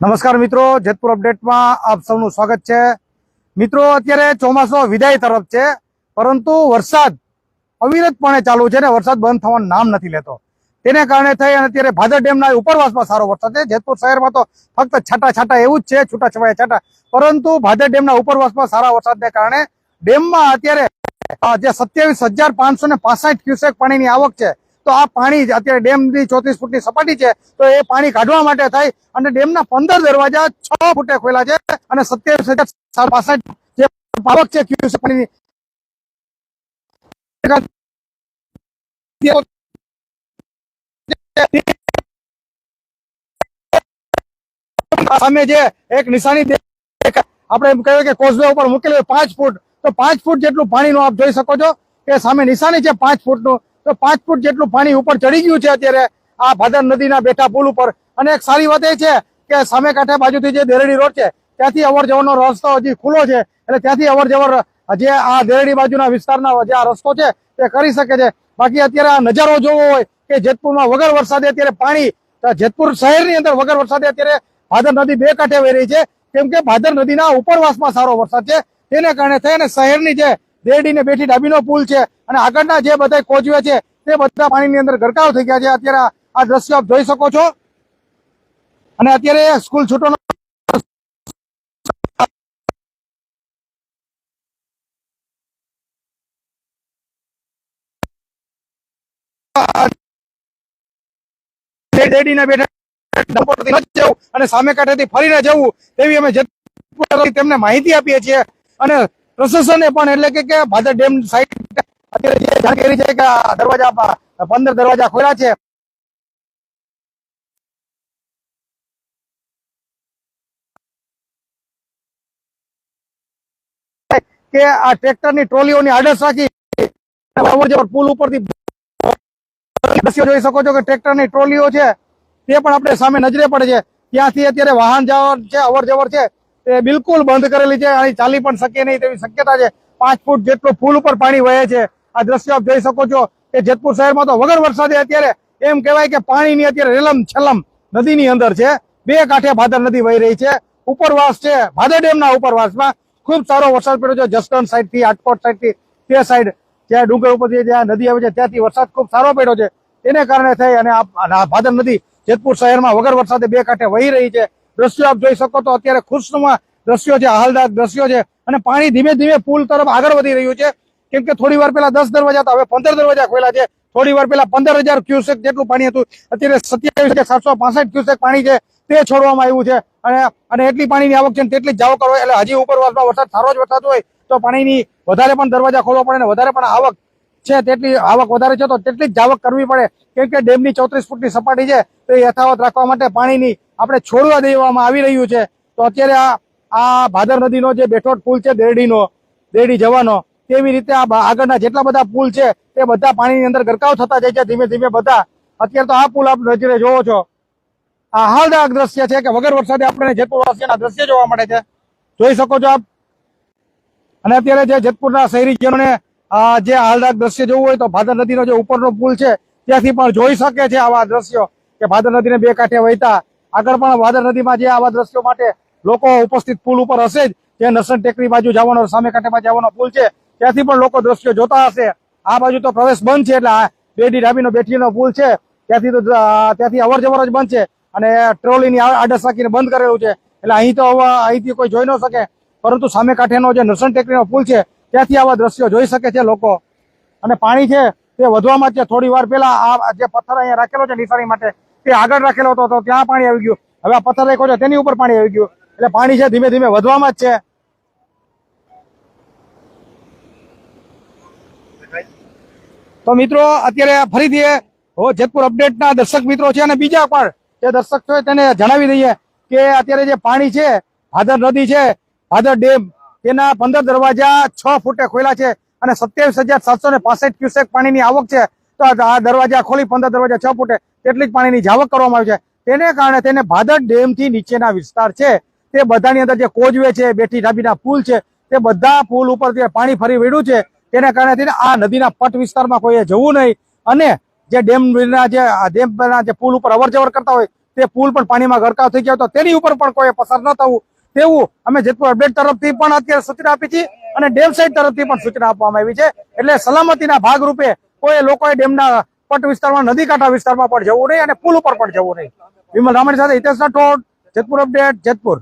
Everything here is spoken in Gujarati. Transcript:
નમસ્કાર મિત્રો, જેતપુર અપડેટમાં આપ સૌનું સ્વાગત છે. મિત્રો, અત્યારે ચોમાસો વિદાય તરફ છે, પરંતુ વરસાદ અવિરતપણે ચાલુ છે ને વરસાદ બંધ થવાનું નામ નથી લેતો. તેને કારણે થઈ અને અત્યારે ભાદર ડેમના ઉપરવાસમાં સારો વરસાદ છે. જેતપુર શહેરમાં તો ફક્ત છાટા છાટા એવું જ છે છૂટા છવાયા છાટા. પરંતુ ભાદર ડેમના ઉપરવાસમાં સારા વરસાદને કારણે ડેમમાં અત્યારે જે સત્યાવીસ હજાર પાંચસો ને પાસઠ ક્યુસેક પાણીની આવક છે તો આ પાણી અત્યારે ડેમની ચોત્રીસ ફૂટની સપાટી છે, તો એ પાણી કાઢવા માટે થાય અને ડેમના પંદર દરવાજા છ ફૂટે ખોલા છે અને સત્યાવીસ પાસઠ જે પાવક છે સામે જે એક નિશાની આપણે એમ કહ્યું કે કોઝવે ઉપર મૂકેલું પાંચ ફૂટ, તો પાંચ ફૂટ જેટલું પાણીનું આપ જોઈ શકો છો કે સામે નિશાની છે પાંચ ફૂટનું. તો પાંચ ફૂટ જેટલું પાણી ઉપર ચડી ગયું છે અત્યારે આ ભાદર નદીના બેઠા પુલ ઉપર. અને એક સારી વાત એ છે કે સામે કાંઠે બાજુથી જે દેરડી રોડ છે, ત્યાંથી અવર જવરનો રસ્તો હજી ખુલ્લો છે. એટલે ત્યાંથી અવર જવર જે આ દેરડી બાજુના વિસ્તારના જે આ રસ્તો છે, તે કરી શકે છે. બાકી અત્યારે આ નજારો જોવો હોય કે જેતપુરમાં વગર વરસાદે અત્યારે પાણી જેતપુર શહેરની અંદર વગર વરસાદે અત્યારે ભાદર નદી બે કાંઠે વહી રહી છે. કેમ કે ભાદર નદીના ઉપરવાસમાં સારો વરસાદ છે. તેને કારણે થઈ અને શહેરની જે દેરડી બેઠી ડાબીનો પુલ છે અને આગળના જે બધા કોચવે છે તે બધા પાણીની અંદર ગરકાવ થઈ ગયા છે. અત્યારે આ- દ્રશ્ય આપ જોઈ શકો છો. અને અત્યારે સ્કૂલ છૂટવાનો દેડીને બેઠા ડમ્પરથી ન જવું અને સામે કાંઠેથી ફરીને જવું તેવી અમે તેમને માહિતી આપીએ છીએ. અને પ્રશાસને પણ એટલે કે ભાદર ડેમ સાઈડ છે કે દરવાજા પંદર દરવાજા ખોલ્યા છે. કે આ ટ્રેક્ટરની ટ્રોલીઓની આડસ રાખી અવરજવર પુલ ઉપરથી દ્રશ્યો જોઈ શકો છો કે ટ્રેક્ટરની ટ્રોલીઓ છે તે પણ આપણે સામે નજરે પડે છે. ત્યાંથી અત્યારે વાહન જવર છે, અવરજવર છે. તે બિલકુલ બંધ કરેલી છે. અહીં ચાલી પણ શકે નહીં તેવી શક્યતા છે. પાંચ ફૂટ જેટલું ફૂલ ઉપર પાણી વહે છે. આ દ્રશ્ય આપ જોઈ શકો છો કે જેતપુર શહેરમાં તો વગર વરસાદે અત્યારે એમ કહેવાય કે પાણીની અત્યારે રેલમ છલમ નદીની અંદર છે. બે કાંઠે ભાદર નદી વહી રહી છે. ઉપરવાસ છે, ભાદર ડેમના ઉપરવાસમાં. ખૂબ સારો વરસાદ પડ્યો છે જસદણ સાઈડથી, આટકોટ સાઈડથી, તે સાઈડ. જ્યાં ડુંગર ઉપરથી જ્યાં નદી આવે છે, ત્યાંથી વરસાદ ખૂબ સારો પડ્યો છે. તેને કારણે થઈ અને આ ભાદર નદી જેતપુર શહેરમાં વગર વરસાદે બે કાંઠે વહી રહી છે. દ્રશ્યો આપ જોઈ શકો તો અત્યારે ખુશનુમા દ્રશ્યો છે હાલદાર દ્રશ્યો છે અને પાણી ધીમે ધીમે પુલ તરફ આગળ વધી રહ્યું છે. કેમ કે થોડી વાર પહેલા દસ દરવાજા હતા, હવે પંદર દરવાજા ખોલા છે. થોડી વાર પહેલા પંદર હજાર ક્યુસેક જેટલું પાણી હતું. અત્યારે સત્યાવીસ કે સાતસો પાસઠ ક્યુસેક પાણી છે. તે છોડવામાં આવ્યું છે. અને અને એટલી પાણીની આવક છે તેટલી જ આવક હોય એટલે હજી ઉપરવાસમાં વરસાદ સારો જ વરસાદ હોય, તો પાણીની વધારે પણ દરવાજા ખોલવા પડે અને વધારે પણ આવક છે, તેટલી આવક વધારે છે, તો તેટલી જ જાવક કરવી પડે. કેમ કે ડેમની ચોત્રીસ ફૂટની સપાટી છે, તો યથાવત રાખવા માટે પાણીની આપણે છોડવા દેવામાં આવી રહ્યું છે. તો અત્યારે આ આ ભાદર નદીનો જે બેઠોટ પુલ છે, દેરડીનો, દેરડી જવાનો તેવી રીતે આ આગળના જેટલા બધા પુલ છે, તે બધા પાણીની અંદર ગરકાવ થતા જાય છે, ધીમે ધીમે બધા. અત્યારે તો આ પુલ આપ નજરે જોવો છો. આ હાલદાક દ્રશ્ય છે કે વગર વરસાદે આપણને જેતપુર વાસીઓના દ્રશ્ય જોવા મળે છે. જોઈ શકો છો આપ. અને અત્યારે જે જેતપુરના શહેરીજનોને જે હાલદાર દ્રશ્ય જોવું હોય તો ભાદર નદીનો જે ઉપરનો પુલ છે, ત્યાંથી પણ જોઈ શકે છે આવા દ્રશ્યો કે ભાદર નદીને બે કાંઠે વહેતા. આગળ પણ વાદર નદીમાં જે આવા દ્રશ્યો માટે લોકો ઉપસ્થિત પુલ ઉપર હશે જ, જે નરસન ટેકરી બાજુ જવાનો સામે કાંઠેમાં જવાનો પુલ છે, ત્યાંથી પણ લોકો દ્રશ્યો જોતા હશે. આ બાજુ તો પ્રવેશ બંધ છે એટલે બેડી ડાબીનો બેઠીનો પુલ છે, ત્યાંથી તો ત્યાંથી અવર જવર જ બંધ છે અને ટ્રોલીની આડસ રાખીને બંધ કરેલું છે. એટલે અહીં તો અહીંથી કોઈ જોઈ ન શકે, પરંતુ સામે કાંઠેનો જે નરસણ ટેકરીનો પુલ છે, ત્યાંથી આવા દ્રશ્યો જોઈ શકે છે લોકો. અને પાણી છે તે વધવામાં છે. થોડી વાર પહેલા આ જે પથ્થર અહીંયા રાખેલો છે નિશાની માટે તે આગળ રાખેલો હતો, તો ત્યાં પાણી આવી ગયું. હવે આ પથ્થર રાખ્યો છે, તેની ઉપર પાણી આવી ગયું. એટલે પાણી છે, ધીમે ધીમે વધવામાં જ છે. તો મિત્રો, અત્યારે ફરીથી જેતપુર અપડેટના દર્શક મિત્રો છે, અને બીજા પણ જે દર્શક છે, તેને જણાવી દઈએ કે અત્યારે જે પાણી છે, ભાદર નદી છે, ભાદર ડેમ, તેના પંદર દરવાજા છ ફૂટે ખોલ્યા છે, અને સત્યાવીસ હજાર સાતસો ને પાસઠ ક્યુસેક પાણીની આવક છે. તો આ દરવાજા ખોલી પંદર દરવાજા છ ફૂટે તેટલી જ પાણીની જાવક કરવામાં આવી છે. તેને કારણે તેને ભાદર ડેમથી નીચેના વિસ્તાર છે. તે બધાની અંદર જે કોજવે છે, બેઠી ઢાબીના પુલ છે, તે બધા પુલ ઉપર જે પાણી ફરી વળ્યું છે, તેને કારણે આ નદીના પટ વિસ્તારમાં કોઈએ જવું નહીં. અને જે ડેમના જે ડેમના જે પુલ ઉપર અવરજવર કરતા હોય, તે પુલ પણ પાણીમાં ગરકાવ થઈ ગયો હતો. તેની ઉપર પણ કોઈ પસાર ન થવું. તેવું અમે જેતપુર અપડેટ તરફથી પણ અત્યારે સૂચના આપી છે અને ડેમ સાઇડ તરફથી પણ સૂચના આપવામાં આવી છે. એટલે સલામતીના ભાગરૂપે કોઈ લોકોએ ડેમના પટ વિસ્તારમાં, નદી કાંઠા વિસ્તારમાં પણ જવું નહીં અને પુલ ઉપર પણ જવું નહીં. વિમલ રામાણી સાથે હિતેશ રાઠોડ જેતપુર અપડેટ, જેતપુર.